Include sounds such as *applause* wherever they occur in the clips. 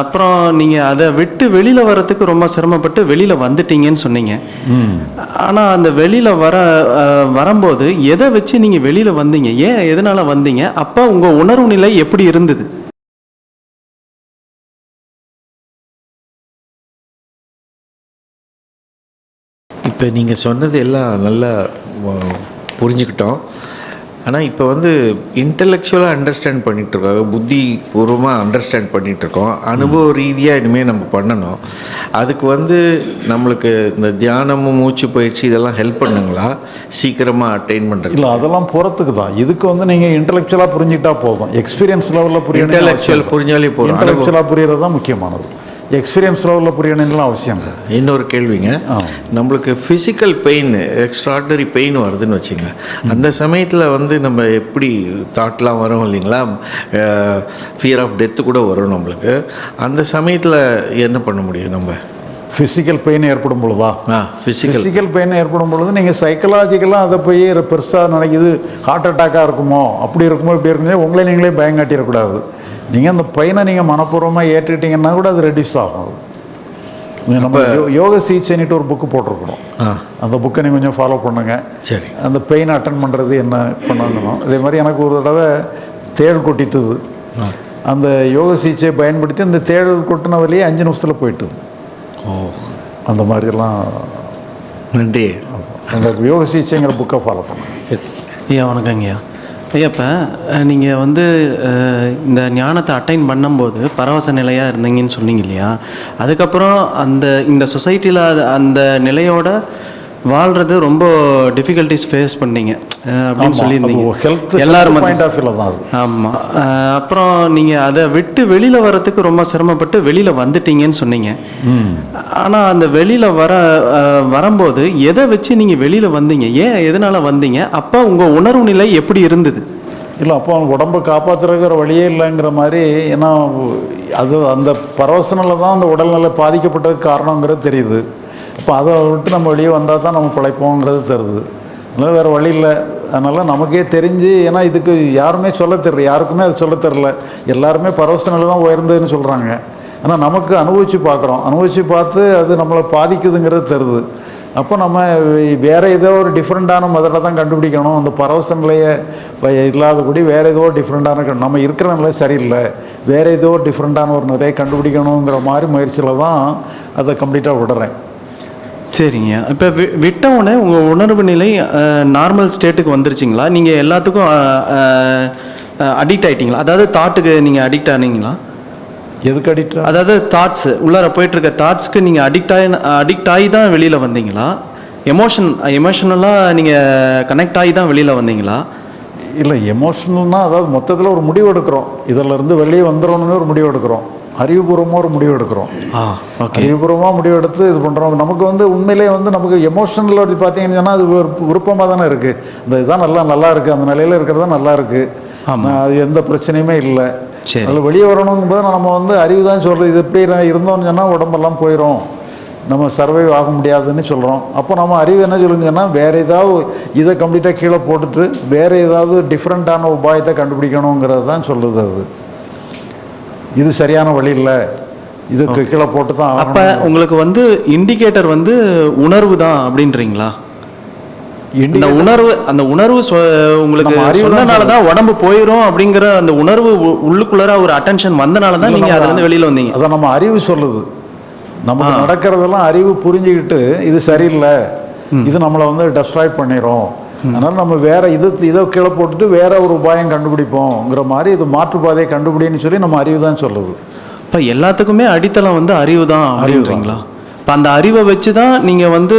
அப்புறம் நீங்கள் அதை விட்டு வெளியில் வரத்துக்கு ரொம்ப சிரமப்பட்டு வெளியில் வந்துட்டீங்கன்னு சொன்னீங்க. ஆனால் அந்த வெளியில் வர வரும்போது எதை வச்சு நீங்கள் வெளியில் வந்தீங்க? ஏன் எதனால் வந்தீங்க? அப்போ உங்கள் உணர்வு நிலை எப்படி இருந்தது? இப்போ நீங்கள் சொன்னது எல்லாம் நல்லா புரிஞ்சுக்கிட்டோம். ஆனால் இப்போ வந்து இன்டலெக்சுவலாக அண்டர்ஸ்டாண்ட் பண்ணிகிட்ருக்கோம் அதாவது புத்தி பூர்வமாக அண்டர்ஸ்டாண்ட் பண்ணிகிட்ருக்கோம் அனுபவ ரீதியாக இனிமேல் நம்ம பண்ணணும். அதுக்கு வந்து நம்மளுக்கு இந்த தியானமும் மூச்சு பயிற்சி இதெல்லாம் ஹெல்ப் பண்ணுங்களா? சீக்கிரமாக அட்டைன் பண்ணுறது இல்லை அதெல்லாம் புறத்துக்கு தான். இதுக்கு வந்து நீங்கள் இன்டலெக்சுவலாக புரிஞ்சுக்கிட்டா போதும். எக்ஸ்பீரியன்ஸ் லெவலில் புரியணும் Intellectual புரிஞ்சாலே போதும். இன்டலெக்சுவலாக புரியறது தான் முக்கியமானது. எக்ஸ்பீரியன்ஸ் லெவலில் புரியணும்லாம் அவசியம் இல்லை. இன்னொரு கேள்விங்க. நம்மளுக்கு ஃபிசிக்கல் பெயின் எக்ஸ்ட்ராடனரி பெயின் வருதுன்னு வச்சுங்க அந்த சமயத்தில் வந்து நம்ம எப்படி தாட்லாம் வரும் இல்லைங்களா? ஃபியர் ஆஃப் டெத்து கூட வரும் நம்மளுக்கு. அந்த சமயத்தில் என்ன பண்ண முடியும் நம்ம? ஃபிசிக்கல் பெயின் ஏற்படும் பொழுதா? ஃபிசிக்கல் ஃபிசிக்கல் பெயின் ஏற்படும் பொழுது நீங்கள் சைக்கலாஜிக்கலாக அதை போய் பெருசாக நினைக்குது ஹார்ட் அட்டாக்காக இருக்குமோ? அப்படி இருக்குமோ இப்படி இருக்குமோ உங்களை நீங்களே பயங்காட்டிடக்கூடாது. நீங்கள் அந்த பெயினை நீங்கள் மனப்பூர்வமாக ஏற்றுக்கிட்டீங்கன்னா கூட அது ரெடியூஸ் ஆகும். நம்ம யோக சிகிச்சைன்னுட்டு ஒரு புக்கு போட்டிருக்கிறோம் ஆ. அந்த புக்கை நீங்கள் கொஞ்சம் ஃபாலோ பண்ணுங்க. சரி. அந்த பெயின் அட்டன் பண்ணுறது என்ன பண்ணணும் அதே மாதிரி எனக்கு ஒரு தடவை தேள் கொட்டிட்டுது அந்த யோக சிகிச்சையை பயன்படுத்தி அந்த தேள் கொட்டின வழியே அஞ்சு நிமிஷத்தில் போயிட்டுது. ஓ. அந்த மாதிரிலாம். நன்றி. அந்த யோக சிகிச்சைங்கிற புக்கை ஃபாலோ பண்ணுங்க. சரி. ஐயா வணக்கங்கய்யா. ஐயப்ப நீங்கள் வந்து இந்த ஞானத்தை அட்டைன் பண்ணும்போது பரவச நிலையாக இருந்தீங்கன்னு சொன்னீங்க இல்லையா? அதுக்கப்புறம் அந்த இந்த சொசைட்டியில் அந்த நிலையோட வாழ்கிறது ரொம்ப டிஃபிகல்ட்டிஸ் ஃபேஸ் பண்ணீங்க. அப்படின்னு சொல்லியிருந்தீங்க. ஹெல்த் எல்லாரும். பாயிண்ட் ஆஃப் தான் அது. ஆமாம் அப்புறம் நீங்கள் அதை விட்டு வெளியில் வரத்துக்கு ரொம்ப சிரமப்பட்டு வெளியில் வந்துட்டீங்கன்னு சொன்னீங்க. ஆனால் அந்த வெளியில் வர வரும்போது எதை வச்சு நீங்கள் வெளியில் வந்தீங்க? ஏன் எதனால் வந்தீங்க? அப்போ உங்கள் உணர்வு நிலை எப்படி இருந்தது? இல்லை அப்போ உடம்பை காப்பாற்றுறங்கிற வழியே இல்லைங்கிற மாதிரி ஏன்னா அது அந்த பரவசனில் தான் அந்த உடல்நிலை பாதிக்கப்பட்டதுக்கு காரணங்கிறது தெரியுது. அப்போ அதை விட்டு நம்ம வெளியே வந்தால் தான் நம்ம பிழைப்போங்கிறது தருது. அதனால் வேறு வழி இல்லை. அதனால் நமக்கே தெரிஞ்சு ஏன்னா இதுக்கு யாருமே சொல்ல தெரில யாருக்குமே அது சொல்ல தெரில. எல்லாருமே பரவசனில் தான் உயர்ந்ததுன்னு சொல்கிறாங்க ஆனால் நமக்கு அனுபவித்து பார்க்குறோம் அனுபவித்து பார்த்து அது நம்மளை பாதிக்குதுங்கிறது தருது. அப்போ நம்ம வேற ஏதோ ஒரு டிஃப்ரெண்ட்டான முதல்ல தான் கண்டுபிடிக்கணும். அந்த பரவச நிலையை இல்லாத இல்லாதபடி வேற ஏதோ டிஃப்ரெண்ட்டான நம்ம இருக்கிற நிலை சரியில்லை. வேற ஏதோ டிஃப்ரெண்ட்டான ஒரு நிறைய கண்டுபிடிக்கணுங்கிற மாதிரி முயற்சியில் தான் அதை கம்ப்ளீட்டாக விடுறேன். சரிங்க. இப்போ வி விட்ட உடனே உங்கள் உணர்வு நிலை நார்மல் ஸ்டேட்டுக்கு வந்துருச்சிங்களா? நீங்கள் எல்லாத்துக்கும் அடிக்ட் ஆயிட்டீங்களா? அதாவது தாட்டுக்கு நீங்கள் அடிக்ட் ஆனீங்களா? எதுக்கு அடிக்ட் அதாவது தாட்ஸ் உள்ளார போயிட்டு இருக்க தாட்ஸ்க்கு நீங்கள் அடிக்ட் ஆகி அடிக்ட் ஆகி தான் வெளியில் வந்தீங்களா? எமோஷன் எமோஷனலாக நீங்கள் கனெக்ட் ஆகி தான் வெளியில் வந்தீங்களா? இல்லை எமோஷனல்னா அதாவது மொத்தத்தில் ஒரு முடிவு எடுக்கிறோம் இதில் இருந்து வெளியே வந்துடணும்னு ஒரு முடிவு எடுக்கிறோம் அறிவுபூர்வமாக ஒரு முடிவு எடுக்கிறோம். அறிவுபூர்வமாக முடிவு எடுத்து இது பண்ணுறோம் நமக்கு வந்து உண்மையிலே வந்து நமக்கு எமோஷனல் அப்படி பார்த்தீங்கன்னு சொன்னால் அது ஒரு விருப்பமாக தானே இருக்குது இந்த இதுதான் நல்லா நல்லா இருக்குது அந்த நிலையில் இருக்கிறது தான் நல்லா இருக்குது. அது எந்த பிரச்சனையுமே இல்லை. சரி. அதில் வெளியே வரணுங்கும் போது நம்ம வந்து அறிவு தான் சொல்கிறது இது எப்படி இருந்தோம்னு சொன்னால் உடம்பெல்லாம் போயிடும் நம்ம சர்வைவ் ஆக முடியாதுன்னு சொல்கிறோம் அப்போ நம்ம அறிவு என்ன சொல்லுங்கன்னா வேறு ஏதாவது இதை கம்ப்ளீட்டாக கீழே போட்டுட்டு வேறு ஏதாவது டிஃப்ரெண்ட்டான உபாயத்தை கண்டுபிடிக்கணுங்கிறது தான் சொல்லுது அது. இது சரியான வழி இல்லை. இதுக்கு கீழே போட்டு தான். அப்போ உங்களுக்கு வந்து இண்டிகேட்டர் வந்து உணர்வு தான் அப்படின்றீங்களா? இந்த உணர்வு அந்த உணர்வு உங்களுக்கு நம்ம சொன்னனால தான் உடம்பு போயிடும் அப்படிங்கிற அந்த உணர்வு உள்ளுக்குள்ளார ஒரு அட்டென்ஷன் வந்தனால தான் நீங்கள் நம்ம- அதுலேருந்து வெளியில் வந்தீங்க. அதை நம்ம அறிவு சொல்லுது. நமக்கு நடக்கிறதெல்லாம் அறிவு புரிஞ்சுக்கிட்டு இது சரியில்லை. இது நம்மளை வந்து டெஸ்ட்ராய் பண்ணிரும். அதனால நம்ம வேற இது இதை கீழே போட்டுட்டு வேற ஒரு உபாயம் கண்டுபிடிப்போங்கிற மாதிரி இது மாற்றுப்பாதையை கண்டுபிடின்னு சொல்லி நம்ம அறிவு தான் சொல்லுது. இப்போ எல்லாத்துக்குமே அடித்தளம் வந்து அறிவு தான் அப்படின்றீங்களா? இப்போ அந்த அறிவை வச்சு தான் நீங்கள் வந்து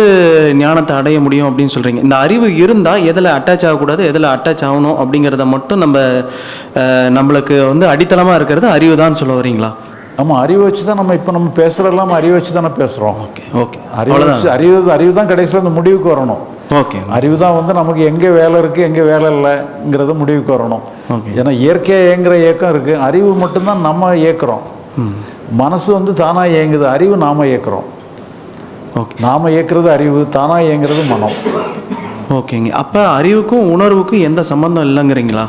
ஞானத்தை அடைய முடியும் அப்படின்னு சொல்கிறீங்க இந்த அறிவு இருந்தால் எதில் அட்டாச் ஆகக்கூடாது எதில் அட்டாச் ஆகணும் அப்படிங்கிறத மட்டும் நம்ம நம்மளுக்கு வந்து அடித்தளமாக இருக்கிறது அறிவு தான் சொல்ல வரீங்களா நம்ம அறிவு வச்சு தான் நம்ம இப்போ நம்ம பேசுகிறதெல்லாம் அறிவு வச்சு தானே பேசுகிறோம் ஓகே ஓகே. அறிவு வச்சு அறிவு அறிவு தான் கடைசியில் அந்த முடிவுக்கு வரணும். ஓகே. அறிவு தான் வந்து நமக்கு எங்கே வேலை இருக்குது எங்கே வேலை இல்லைங்கிறத முடிவுக்கு வரணும். Okay. ஏன்னா இயற்கையாக இயங்குற இயக்கம் இருக்குது அறிவு மட்டும்தான் நம்ம இயக்குறோம். மனசு வந்து தானாக இயங்குது அறிவு நாம இயக்குறோம். ஓகே. நாம இயக்குறது அறிவு தானாக இயங்குறது மனம். ஓகேங்க. அப்போ அறிவுக்கும் உணர்வுக்கும் எந்த சம்மந்தம் இல்லைங்கிறீங்களா?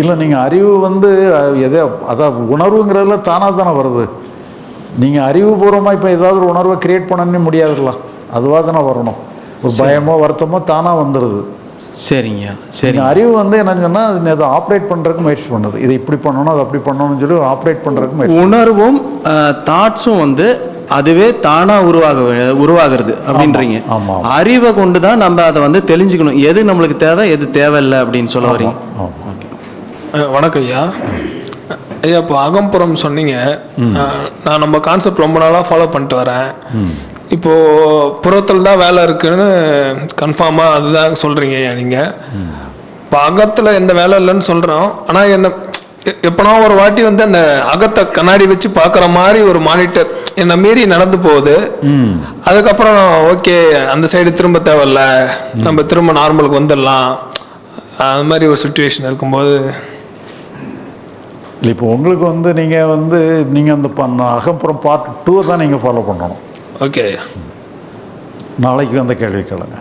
இல்லை நீங்கள் அறிவு வந்து எதோ அதான் உணர்வுங்கிறதுல தானாக தானே வருது. நீங்கள் அறிவுபூர்வமாக இப்போ ஏதாவது ஒரு உணர்வை கிரியேட் பண்ணணும்னு முடியாதுல்ல. அதுவாக தானே வரணும். ஒரு பயமோ வருத்தமோ தானாக வந்துடுது சரிங்க அறிவு வந்து என்னன்னு சொன்னால் அதை ஆப்ரேட் பண்ணுறதுக்கு முயற்சி பண்ணுது. இதை இப்படி பண்ணணும் அதை அப்படி பண்ணணும்னு சொல்லி ஆப்ரேட் பண்ணுறதுக்கு உணர்வும் தாட்ஸும் வந்து அதுவே தானா உருவாக உருவாகிறது அப்படின்றீங்க. அறிவை கொண்டு தான் நம்ம அதை வந்து தெரிஞ்சுக்கணும் எது நம்மளுக்கு தேவை எது தேவையில்லை அப்படின்னு சொல்ல வரீங்க. வணக்கம் ஐயா. ஐயா இப்போ அகம்புறம் சொன்னீங்க. நான் நம்ம கான்செப்ட் ரொம்ப நாளாக ஃபாலோ பண்ணிட்டு வரேன். இப்போது புறத்தில் தான் வேலை இருக்குன்னு கன்ஃபார்மாக அதுதான் சொல்கிறீங்க ஐயா நீங்கள் இப்போ அகத்தில் எந்த வேலை இல்லைன்னு சொல்கிறோம் ஆனால் என்ன எப்பனா ஒரு வாட்டி வந்து அந்த அகத்தை கண்ணாடி வச்சு பார்க்குற மாதிரி ஒரு மானிட்டர் என்னை மீறி நடந்து போகுது. அதுக்கப்புறம் ஓகே அந்த சைடு திரும்ப தேவையில்ல. நம்ம திரும்ப நார்மலுக்கு வந்துடலாம். அது மாதிரி ஒரு சுச்சுவேஷன் இருக்கும்போது இல்லை இப்போ உங்களுக்கு வந்து நீங்கள் வந்து நீங்கள் அந்த பண்ண அகப்புறம் பார்ட் டூ தான் நீங்கள் ஃபாலோ பண்ணணும். ஓகே நாளைக்கு அந்த கேள்வி கேளுங்க.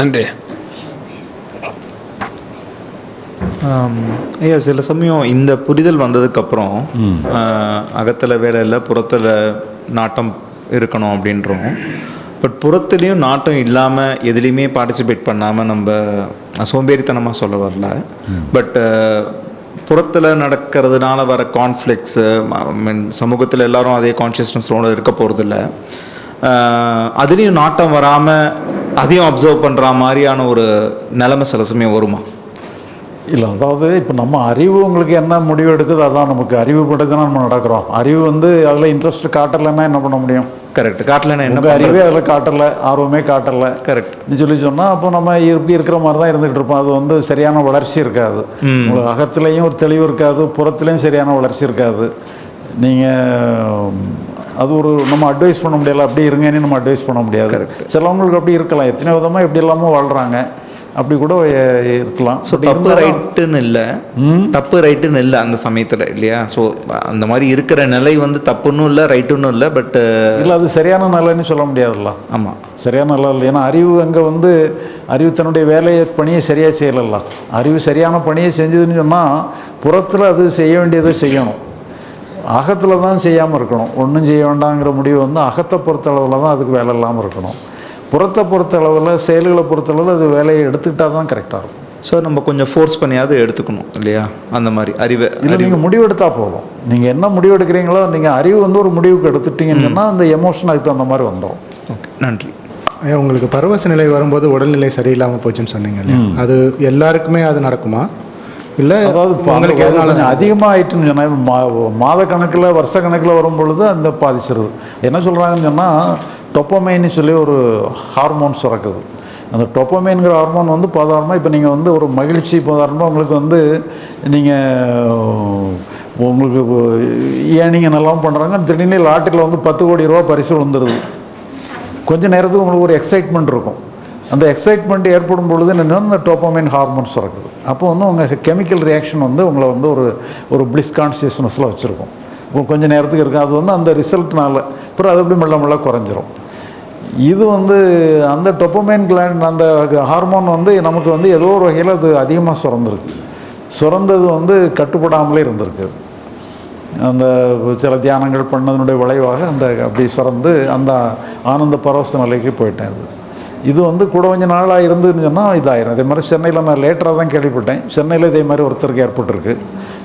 நன்றி. ஐயா சில சமயம் இந்த புரிதல் வந்ததுக்கப்புறம் அகத்தில் வேலை இல்லை புறத்தில் நாட்டம் இருக்கணும் அப்படின்றோம். பட் புறத்துலேயும் நாட்டம் இல்லாமல் எதுலேயுமே பார்ட்டிசிபேட் பண்ணாமல் நம்ம சோம்பேறித்தனமாக சொல்ல வரல. பட் புறத்தில் நடக்கிறதுனால வர கான்ஃப்ளிக்ஸு மீன் சமூகத்தில் எல்லாரும் அதே கான்ஷியஸ்னஸோடு இருக்க போகிறதில்ல அதுலேயும் நாட்டம் வராமல் அதையும் அப்சர்வ் பண்ணுற மாதிரியான ஒரு நிலைமை சில சமயம் வருமா? இல்லை அதாவது இப்போ நம்ம அறிவு உங்களுக்கு என்ன முடிவு எடுக்குது அதான் நமக்கு அறிவு பட்டு நம்ம நடக்கிறோம். அறிவு வந்து அதில் இன்ட்ரெஸ்ட் காட்டலைன்னா என்ன பண்ண முடியும்? கரெக்ட் காட்டலன்னா என்ன அறிவே அதில் காட்டலை ஆர்வமே காட்டலை. கரெக்ட் நீ சொல்லி சொன்னால் அப்போ நம்ம இப்படி இருக்கிற மாதிரி தான் இருந்துகிட்டு இருப்போம். அது வந்து சரியான வளர்ச்சி இருக்காது. உங்களுக்கு அகத்துலேயும் ஒரு தெளிவு இருக்காது புறத்துலேயும் சரியான வளர்ச்சி இருக்காது. நீங்கள் அது ஒரு நம்ம அட்வைஸ் பண்ண முடியல. அப்படி இருங்கன்னு நம்ம அட்வைஸ் பண்ண முடியாது. சிலவங்களுக்கு அப்படி இருக்கலாம். எத்தனை விதமாக எப்படி இல்லாமல் வாழ்கிறாங்க அப்படி கூட இருக்கலாம். ஸோ தப்பு ரைட்டுன்னு இல்லை. தப்பு ரைட்டுன்னு இல்லை அந்த சமயத்தில் இல்லையா? ஸோ அந்த மாதிரி இருக்கிற நிலை வந்து தப்புன்னும் இல்லை ரைட்டுன்னும் இல்லை பட் இல்லை அது சரியான நிலைன்னு சொல்ல முடியாதுல்ல. ஆமாம் சரியான நல்லா இல்லை. ஏன்னா அறிவு அங்கே வந்து அறிவு தன்னுடைய வேலையை பணியை சரியாக செய்யலல்ல. அறிவு சரியான பணியை செஞ்சதுன்னு சொன்னால் புறத்தில் அது செய்ய வேண்டியதை செய்யணும். அகத்தில் தான் செய்யாமல் இருக்கணும். ஒன்றும் செய்ய வேண்டாங்கிற முடிவு வந்து அகத்தை பொறுத்தளவில் தான் அதுக்கு வேலை இல்லாமல் இருக்கணும். புறத்தை பொறுத்தளவில் செயல்களை பொறுத்தளவில் அது வேலையை எடுத்துக்கிட்டால் தான் கரெக்டாக இருக்கும். ஸோ நம்ம கொஞ்சம் ஃபோர்ஸ் பண்ணியாவது எடுத்துக்கணும் இல்லையா? அந்த மாதிரி அறிவை இல்லை நீங்கள் முடிவெடுத்தா போதும். நீங்கள் என்ன முடிவு எடுக்கிறீங்களோ நீங்கள் அறிவு வந்து ஒரு முடிவுக்கு எடுத்துட்டீங்கன்னு சொன்னால் அந்த எமோஷன் அதுக்கு தகுந்த மாதிரி வந்துடும் ஓகே நன்றி. உங்களுக்கு பரவச நிலை வரும்போது உடல்நிலை சரியில்லாமல் போச்சுன்னு சொன்னீங்க இல்லையா? அது எல்லாருக்குமே அது நடக்குமா? இல்லை அதாவது உங்களுக்கு எதனால கொஞ்சம் அதிகமாக ஆயிட்டுன்னு சொன்னால் மா மாத கணக்கில் வருஷ கணக்கில் வரும் பொழுது அந்த பாதிச்சிருது. என்ன சொல்கிறாங்கன்னு சொன்னால் டொப்பமைன்னு சொல்லி ஒரு ஹார்மோன் சுரக்குது. அந்த டொப்பமைன்கிற ஹார்மோன் வந்து பதாரணமாக இப்போ நீங்கள் வந்து ஒரு மகிழ்ச்சி பதாரணமாக உங்களுக்கு வந்து நீங்கள் உங்களுக்கு ஏனிங்க நல்லாவும் பண்ணுறாங்க திடீர்னு லாட்டரியில் வந்து பத்து கோடி ரூபா பரிசு விழுந்துருது. கொஞ்ச நேரத்துக்கு உங்களுக்கு ஒரு எக்ஸைட்மெண்ட் இருக்கும். அந்த எக்ஸைட்மெண்ட் ஏற்படும் பொழுது என்னென்னா இந்த டோப்பமைன் ஹார்மோன் சுரக்குது. அப்போ வந்து உங்கள் கெமிக்கல் ரியாக்ஷன் வந்து உங்களை வந்து ஒரு ஒரு பிளிஸ் கான்சியஸ்னஸில் வச்சுருக்கும். கொஞ்சம் கொஞ்ச நேரத்துக்கு இருக்கும் அது வந்து அந்த ரிசல்ட்னால அப்புறம் அது அப்படி மெல்ல மெல்ல குறைஞ்சிரும். இது வந்து அந்த டொப்பமைன் கிளாண்ட் அந்த ஹார்மோன் வந்து நமக்கு வந்து ஏதோ ஒரு வகையில் அது அதிகமாக சுரந்துருக்கு. சுரந்தது வந்து கட்டுப்படாமலே இருந்திருக்கு. அந்த சில தியானங்கள் பண்ணதனுடைய விளைவாக அந்த அப்படி சுரந்து அந்த ஆனந்த பரவச நிலைக்கு போயிட்டேன் அது. இது வந்து கூட கொஞ்ச நாளாக இருந்துன்னு சொன்னால் இதாயிரும். அதே மாதிரி சென்னையில் நான் லேட்டராக தான் கேள்விப்பட்டேன். சென்னையில் இதே மாதிரி ஒருத்தருக்கு ஏற்பட்டிருக்கு.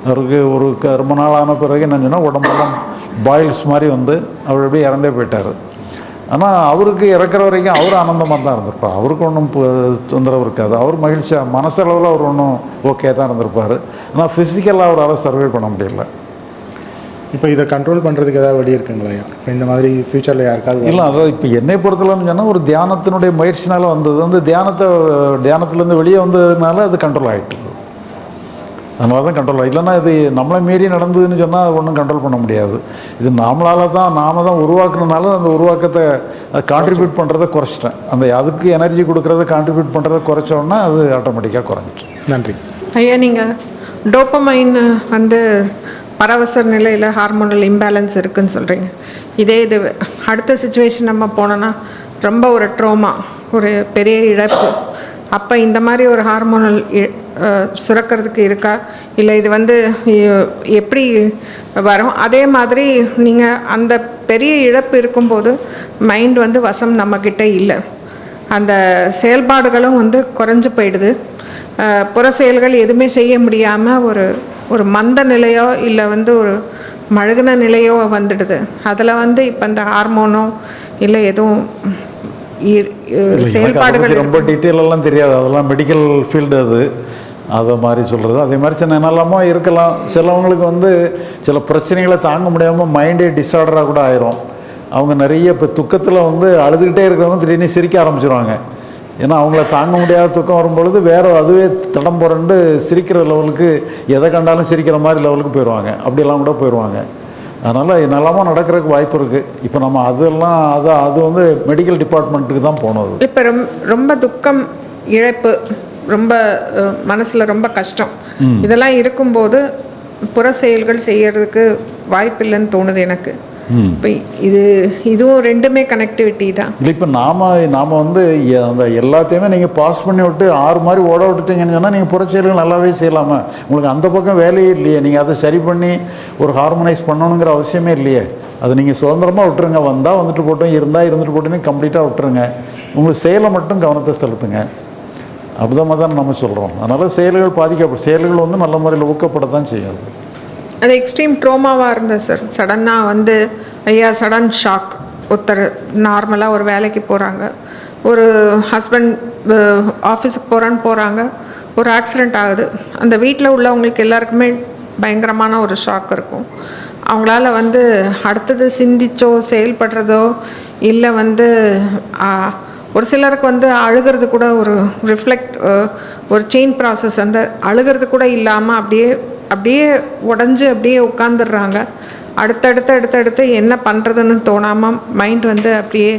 அவருக்கு ஒரு ரொம்ப நாள் ஆன பிறகு என்ன சொன்னால் உடம்பெல்லாம் பாயில்ஸ் மாதிரி வந்து அவர் அப்படியே இறந்தே போயிட்டார். ஆனால் அவருக்கு இறக்குற வரைக்கும் அவர் ஆனந்தமாக தான் இருந்திருப்பார். அவருக்கு ஒன்றும் தொந்தரவு இருக்காது. அவர் மகிழ்ச்சியாக மனசளவில் அவர் ஒன்றும் ஓகே தான் இருந்திருப்பார். ஆனால் ஃபிசிக்கலாக அவரால் சர்வே பண்ண முடியல. இப்போ இதை கண்ட்ரோல் பண்ணுறதுக்கு ஏதாவது வழி இருக்குங்களா இப்போ இந்த மாதிரி ஃப்யூச்சரில் யாருக்காவது இல்லை அதாவது இப்போ என்னை பொறுத்தலன்னு சொன்னால் ஒரு தியானத்தினுடைய முயற்சினால வந்தது. வந்து தியானத்தை தியானத்துலேருந்து வெளியே வந்ததுனால அது கண்ட்ரோல் ஆகிட்டு அதனால தான் கண்ட்ரோல் இல்லைன்னா இது நம்மளை மீறி நடந்ததுன்னு சொன்னால் ஒன்றும் கண்ட்ரோல் பண்ண முடியாது. இது நாமளால தான் நாம தான் உருவாக்குனனால அந்த உருவாக்கத்தை கான்ட்ரிபியூட் பண்ணுறதை குறைச்சிட்டேன். அந்த அதுக்கு எனர்ஜி கொடுக்குறத கான்ட்ரிபியூட் பண்ணுறதை குறைச்சோன்னா அது ஆட்டோமேட்டிக்காக குறைஞ்சிட்டு நன்றி. ஐயா நீங்கள் டோப்பமைன் வந்து பரவச நிலையில் ஹார்மோனல் இம்பேலன்ஸ் இருக்குன்னு சொல்கிறீங்க இதே இது அடுத்த சுச்சுவேஷன் நம்ம போனோன்னா ரொம்ப ஒரு ட்ரோமா ஒரு பெரிய இழப்பு. அப்போ இந்த மாதிரி ஒரு ஹார்மோனல் சுரக்கிறதுக்கு இருக்கா? இல்லை இது வந்து எப்படி வரும்? அதே மாதிரி நீங்கள் அந்த பெரிய இழப்பு இருக்கும்போது மைண்ட் வந்து வசம் நம்மக்கிட்ட இல்லை. அந்த செயல்பாடுகளும் வந்து குறைஞ்சு போயிடுது. புற செயல்கள் எதுவுமே செய்ய முடியாமல் ஒரு ஒரு மந்த நிலையோ இல்லை வந்து ஒரு மழுகுன நிலையோ வந்துடுது. அதில் வந்து இப்போ இந்த ஹார்மோனோ இல்லை எதுவும் செயல்பாடுகள் ரொம்ப. டீட்டெயில் எல்லாம் தெரியாது. அதெல்லாம் மெடிக்கல் ஃபீல்டு அது. அதை மாதிரி சொல்கிறது அதே மாதிரி சின்ன என்னெல்லாமோ இருக்கலாம். சிலவங்களுக்கு வந்து சில பிரச்சனைகளை தாங்க முடியாமல் மைண்டே டிஸார்டராக கூட ஆயிரும். அவங்க நிறைய இப்போ துக்கத்தில் வந்து அழுதுகிட்டே இருக்கிறவங்க திடீர்னு சிரிக்க ஆரம்பிச்சிருவாங்க. ஏன்னா அவங்கள தாங்க முடியாத துக்கம் வரும்பொழுது வேற அதுவே தடம் புரண்டு சிரிக்கிற லெவலுக்கு எதை கண்டாலும் சிரிக்கிற மாதிரி லெவலுக்கு போயிடுவாங்க. அப்படியெல்லாம் கூட போயிடுவாங்க. அதனால் நலமாக நடக்கிறதுக்கு வாய்ப்பு இருக்குது இப்போ நம்ம அதெல்லாம் அது அது வந்து மெடிக்கல் டிபார்ட்மெண்ட்டுக்கு தான் போனது இப்போ ரொம் ரொம்ப துக்கம் இழப்பு ரொம்ப மனசில் ரொம்ப கஷ்டம். இதெல்லாம் இருக்கும்போது புற செயல்கள் செய்யறதுக்கு வாய்ப்பில்லைன்னு தோணுது எனக்கு. இப்போ இது இதுவும் ரெண்டுமே கனெக்டிவிட்டி தான். இல்லை இப்போ நாம் நாம் வந்து அந்த எல்லாத்தையுமே நீங்கள் பாஸ் பண்ணி விட்டு ஆறு மாதிரி ஓட விட்டுட்டீங்கன்னு சொன்னால் நீங்கள் புறச்செயல்கள் நல்லாவே செய்யலாமா? உங்களுக்கு அந்த பக்கம் வேலையே இல்லையே. நீங்கள் அதை சரி பண்ணி ஒரு ஹார்மோனைஸ் பண்ணணுங்கிற அவசியமே இல்லையே. அது நீங்கள் சுதந்திரமாக விட்டுருங்க. வந்தால் வந்துட்டு போட்டோம் இருந்தால் இருந்துட்டு போட்டோன்னு கம்ப்ளீட்டாக விட்டுருங்க. உங்களுக்கு செயலை மட்டும் கவனத்தை செலுத்துங்க. அப்படிதான் தான் நம்ம சொல்கிறோம் அதனால் செயல்கள் பாதிக்கப்படும் செயல்கள் வந்து நல்ல முறையில் ஊக்கப்பட தான் செய்யும். அது. எக்ஸ்ட்ரீம் ட்ரோமாவாக இருந்தது சார் சடனாக வந்து ஐயா சடன் ஷாக் ஒருத்தர் நார்மலாக ஒரு வேலைக்கு போகிறாங்க ஒரு ஹஸ்பண்ட் ஆஃபீஸுக்கு போகிறான்னு போகிறாங்க ஒரு ஆக்சிடெண்ட் ஆகுது. அந்த வீட்டில் உள்ளவங்களுக்கு எல்லாருக்குமே பயங்கரமான ஒரு ஷாக் இருக்கும். அவங்களால வந்து அடுத்தது சிந்திச்சோ செயல்படுறதோ இல்லை வந்து ஒரு சிலருக்கு வந்து அழுகிறது கூட ஒரு ரிஃப்ளெக்ட் ஒரு செயின் ப்ராசஸ் அந்த அழுகிறது கூட இல்லாமல் அப்படியே அப்படியே உடஞ்சி அப்படியே உட்காந்துடுறாங்க அடுத்தடுத்து அடுத்தடுத்து என்ன பண்ணுறதுன்னு தோணாமல் மைண்ட் வந்து அப்படியே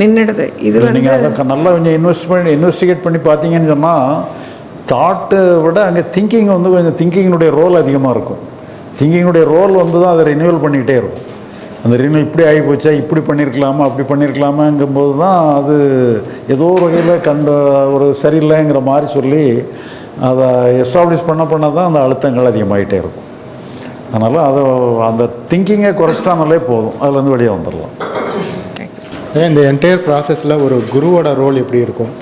நின்றுடுது இது வந்து நீங்கள் அதை நல்லா கொஞ்சம் இன்வெஸ்ட் பண்ணி இன்வெஸ்டிகேட் பண்ணி பார்த்தீங்கன்னு சொன்னால் தாட்டை விட அங்கே திங்கிங் வந்து கொஞ்சம் திங்கிங்கினுடைய ரோல் அதிகமாக இருக்கும். திங்கிங்னுடைய ரோல் வந்து தான் அதை ரினியூவல் பண்ணிக்கிட்டே இருக்கும். அந்த ரினியூவல் இப்படி ஆகி போச்சா இப்படி பண்ணியிருக்கலாமா அப்படி பண்ணியிருக்கலாமாங்கும்போது தான் அது ஏதோ ஒரு வகையில் கண்ட ஒரு சரியில்லைங்கிற மாதிரி சொல்லி அதை எஸ்டாப்ளிஷ் பண்ண பண்ண தான் அந்த அழுத்தங்கள் அதிகமாகிட்டே இருக்கும். அதனால் அதை அந்த திங்கிங்கை குறைச்சிட்டானாலே போதும். அதுலேருந்து வெளியே வந்துடலாம். இந்த என்டையர் ப்ராசஸில் ஒரு குருவோட ரோல் எப்படி இருக்கும்?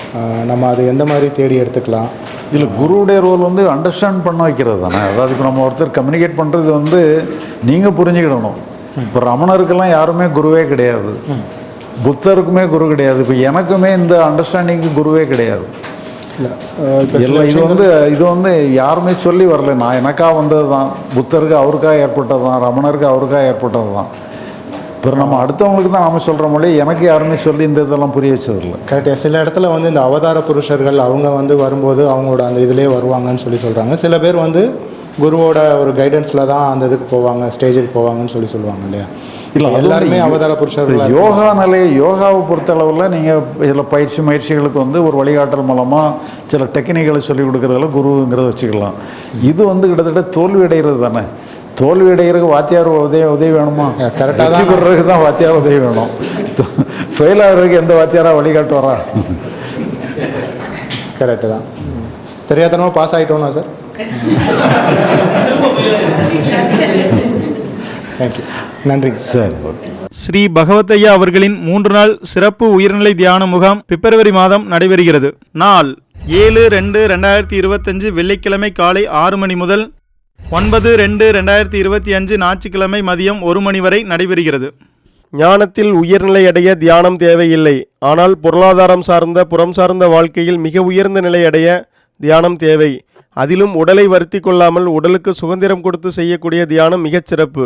நம்ம அது எந்த மாதிரி தேடி எடுத்துக்கலாம்? இதில் குருவுடைய ரோல் வந்து அண்டர்ஸ்டாண்ட் பண்ண வைக்கிறது தானே. அதாவது இப்போ நம்ம ஒருத்தர் கம்யூனிகேட் பண்ணுறது வந்து நீங்கள் புரிஞ்சுக்கிடணும். இப்போ ரமணருக்கெல்லாம் யாருமே குருவே கிடையாது. புத்தருக்குமே குரு கிடையாது. இப்போ எனக்குமே இந்த அண்டர்ஸ்டாண்டிங்க்கு குருவே கிடையாது. இல்லை. இது வந்து இது வந்து யாருமே சொல்லி வரல. நான் எனக்கா வந்தது தான் புத்தருக்கு அவருக்காக ஏற்பட்டது தான் ரமணருக்கு அவருக்காக ஏற்பட்டது தான் இப்போ நம்ம அடுத்தவங்களுக்கு தான் நாம சொல்கிற மொழி எனக்கு யாருமே சொல்லி இந்த இதெல்லாம் புரிய வச்சதில்லை. கரெக்டாக சில இடத்துல வந்து இந்த அவதார புருஷர்கள் அவங்க வந்து வரும்போது அவங்களோட அந்த இதிலே வருவாங்கன்னு சொல்லி சொல்கிறாங்க சில பேர் வந்து குருவோட ஒரு கைடன்ஸில் தான் அந்த இதுக்கு போவாங்க ஸ்டேஜுக்கு போவாங்கன்னு சொல்லி சொல்லுவாங்க இல்லையா? இல்லை எல்லாருமே அவதார புருஷர்களாக யோகா நிலை யோகாவை பொறுத்தளவில் நீங்கள் இதில் பயிற்சி முயற்சிகளுக்கு வந்து ஒரு வழிகாட்டல் மூலமாக சில டெக்னிக்களை சொல்லிக் கொடுக்குறதுல குருங்கிறத வச்சுக்கலாம். இது வந்து கிட்டத்தட்ட தோல்வி அடைகிறது தானே? தோல்வி அடைகிறதுக்கு வாத்தியார் உதவி உதவி வேணுமா? ஆ வெற்றி பெறுறதுக்கு தான் வாத்தியார் உதவி வேணும். ஃபெயில் ஆகிறதுக்கு எந்த வாத்தியாராக வழிகாட்டு வரா கரெக்டு தான் தெரியாதனமாக பாஸ் ஆகிட்டோம்னா சார் தேங்க்யூ *laughs* நன்றி. சரி. ஸ்ரீ பகவத்தையா அவர்களின் மூன்று நாள் சிறப்பு உயர்நிலை தியான முகாம் பிப்ரவரி மாதம் நடைபெறுகிறது. நாள் ஏழு ரெண்டு ரெண்டாயிரத்தி இருபத்தஞ்சு வெள்ளிக்கிழமை காலை ஆறு மணி முதல் ஒன்பது ரெண்டு ரெண்டாயிரத்தி இருபத்தி அஞ்சு ஞாயிற்றுக்கிழமை மதியம் ஒரு மணி வரை நடைபெறுகிறது. ஞானத்தில் உயர்நிலை அடைய தியானம் தேவையில்லை. ஆனால் பொருளாதாரம் சார்ந்த புறம் சார்ந்த வாழ்க்கையில் மிக உயர்ந்த நிலை அடைய தியானம் தேவை. அதிலும் உடலை வருத்தி கொள்ளாமல் உடலுக்கு சுதந்திரம் கொடுத்து செய்யக்கூடிய தியானம் மிகச் சிறப்பு.